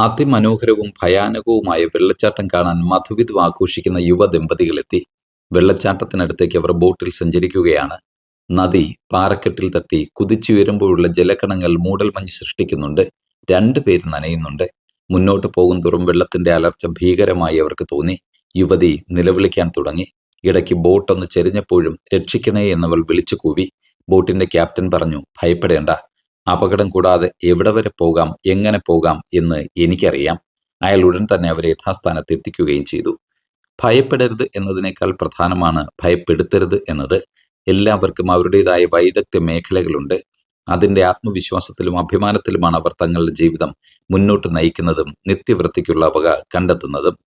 അതിമനോഹരവും ഭയാനകവുമായ വെള്ളച്ചാട്ടം കാണാൻ മധുവിധു ആഘോഷിക്കുന്ന യുവ ദമ്പതികളെത്തി. വെള്ളച്ചാട്ടത്തിനടുത്തേക്ക് അവർ ബോട്ടിൽ സഞ്ചരിക്കുകയാണ്. നദി പാറക്കെട്ടിൽ തട്ടി കുതിച്ചുയരുമ്പോഴുള്ള ജലക്കണങ്ങൾ മൂടൽമഞ്ഞ് സൃഷ്ടിക്കുന്നുണ്ട്. രണ്ടുപേര് നനയുന്നുണ്ട്. മുന്നോട്ട് പോകും തോറും വെള്ളത്തിന്റെ അലർച്ച ഭീകരമായി അവർക്ക് തോന്നി. യുവതി നിലവിളിക്കാൻ തുടങ്ങി. ഇടയ്ക്ക് ബോട്ടൊന്ന് ചെരിഞ്ഞപ്പോഴും രക്ഷിക്കണേ എന്നവൾ വിളിച്ചു കൂവി. ബോട്ടിന്റെ ക്യാപ്റ്റൻ പറഞ്ഞു ഭയപ്പെടേണ്ട. അപകടം കൂടാതെ എവിടെ വരെ പോകാം എങ്ങനെ പോകാം എന്ന് എനിക്കറിയാം. അയാൾ ഉടൻ തന്നെ അവരെ യഥാസ്ഥാനത്ത് എത്തിക്കുകയും ചെയ്തു. ഭയപ്പെടരുത് എന്നതിനേക്കാൾ പ്രധാനമാണ് ഭയപ്പെടുത്തരുത് എന്നത്. എല്ലാവർക്കും അവരുടേതായ വൈദഗ്ധ്യ മേഖലകളുണ്ട്. അതിന്റെ ആത്മവിശ്വാസത്തിലും അഭിമാനത്തിലുമാണ് അവർ തങ്ങളുടെ ജീവിതം മുന്നോട്ട് നയിക്കുന്നതും നിത്യവൃത്തിക്കുള്ള വക കണ്ടെത്തുന്നതും.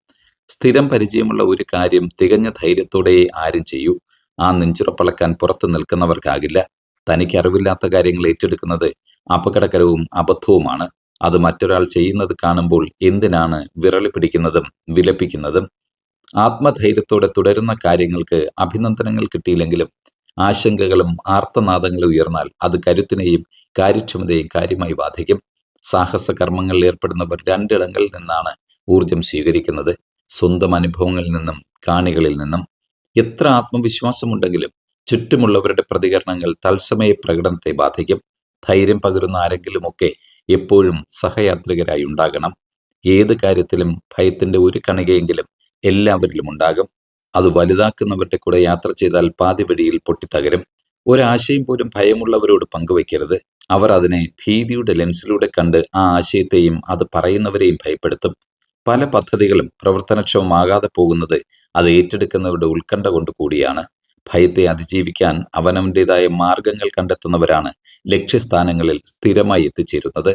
സ്ഥിരം പരിചയമുള്ള ഒരു കാര്യം തികഞ്ഞ ധൈര്യത്തോടെ ആരും ചെയ്യൂ. ആ നെഞ്ചുറപ്പളക്കാൻ പുറത്തു നിൽക്കുന്നവർക്കാകില്ല. തനിക്ക് അറിവില്ലാത്ത കാര്യങ്ങൾ ഏറ്റെടുക്കുന്നത് അപകടകരവും അബദ്ധവുമാണ്. അത് മറ്റൊരാൾ ചെയ്യുന്നത് കാണുമ്പോൾ എന്തിനാണ് വിരളി പിടിക്കുന്നതും വിലപിക്കുന്നതും? ആത്മധൈര്യത്തോടെ തുടരുന്ന കാര്യങ്ങൾക്ക് അഭിനന്ദനങ്ങൾ കിട്ടിയില്ലെങ്കിലും ആശങ്കകളും ആർത്തനാദങ്ങളും ഉയർന്നാൽ അത് കരുത്തിനെയും കാര്യക്ഷമതയും കാര്യമായി ബാധിക്കും. സാഹസ കർമ്മങ്ങളിൽ ഏർപ്പെടുന്നവർ രണ്ടിടങ്ങളിൽ നിന്നാണ് ഊർജം സ്വീകരിക്കുന്നത്. സ്വന്തം അനുഭവങ്ങളിൽ നിന്നും കാണികളിൽ നിന്നും. എത്ര ആത്മവിശ്വാസമുണ്ടെങ്കിലും ചുറ്റുമുള്ളവരുടെ പ്രതികരണങ്ങൾ തത്സമയ പ്രകടനത്തെ ബാധിക്കും. ധൈര്യം പകരുന്ന ആരെങ്കിലുമൊക്കെ എപ്പോഴും സഹയാത്രികരായി ഉണ്ടാകണം. ഏത് കാര്യത്തിലും ഭയത്തിന്റെ ഒരു കണികയെങ്കിലും എല്ലാവരിലും ഉണ്ടാകും. അത് വലുതാക്കുന്നവരുടെ കൂടെ യാത്ര ചെയ്താൽ പാതി വഴിയിൽ പൊട്ടിത്തകരും. ഒരാശയം പോലും ഭയമുള്ളവരോട് പങ്കുവയ്ക്കരുത്. അവർ അതിനെ ഭീതിയുടെ ലെൻസിലൂടെ കണ്ട് ആ ആശയത്തെയും അത് പറയുന്നവരെയും ഭയപ്പെടുത്തും. പല പദ്ധതികളും പ്രവർത്തനക്ഷമമാകാതെ പോകുന്നത് അത് ഏറ്റെടുക്കുന്നവരുടെ ഉത്കണ്ഠ കൊണ്ട് കൂടിയാണ്. ഭയത്തെ അതിജീവിക്കാൻ അവനവന്റെതായ മാർഗങ്ങൾ കണ്ടെത്തുന്നവരാണ് ലക്ഷ്യസ്ഥാനങ്ങളിൽ സ്ഥിരമായി എത്തിച്ചേരുന്നത്.